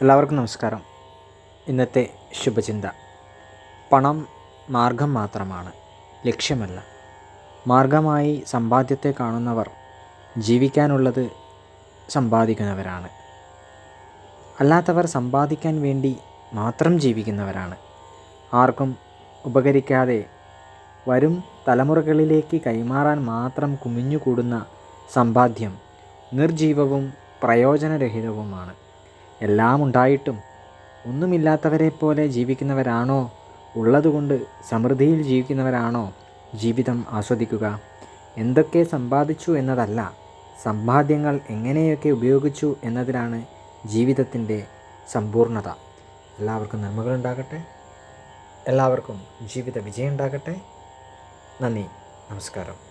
എല്ലാവർക്കും നമസ്കാരം. ഇന്നത്തെ ശുഭചിന്ത. പണം മാർഗം മാത്രമാണ്. ലക്ഷ്യമല്ല. മാർഗമായി സമ്പാദ്യത്തെ കാണുന്നവർ ജീവിക്കാനുള്ളത് സമ്പാദിക്കുന്നവരാണ്. അല്ലാത്തവർ സമ്പാദിക്കാൻ വേണ്ടി മാത്രം ജീവിക്കുന്നവരാണ്. ആർക്കും ഉപകരിക്കാതെ വരും തലമുറകളിലേക്ക് കൈമാറാൻ മാത്രം കുമിഞ്ഞുകൂടുന്ന സമ്പാദ്യം നിർജീവവും പ്രയോജനരഹിതവുമാണ്. എല്ലാം ഉണ്ടായിട്ടും ഒന്നുമില്ലാത്തവരെ പോലെ ജീവിക്കുന്നവരാണോ? ഉള്ളതുകൊണ്ട് സമൃദ്ധിയിൽ ജീവിക്കുന്നവരാണോ? ജീവിതം ആസ്വദിക്കുക. എന്തൊക്കെ സമ്പാദിച്ചു എന്നതല്ല സമ്പാദ്യങ്ങൾ എങ്ങനെയൊക്കെ ഉപയോഗിച്ചു എന്നതിലാണ് ജീവിതത്തിന്റെ സമ്പൂർണത. എല്ലാവർക്കും നന്മകളുണ്ടാകട്ടെ എല്ലാവർക്കും ജീവിത വിജയം ഉണ്ടാകട്ടെ. നന്ദി. നമസ്കാരം.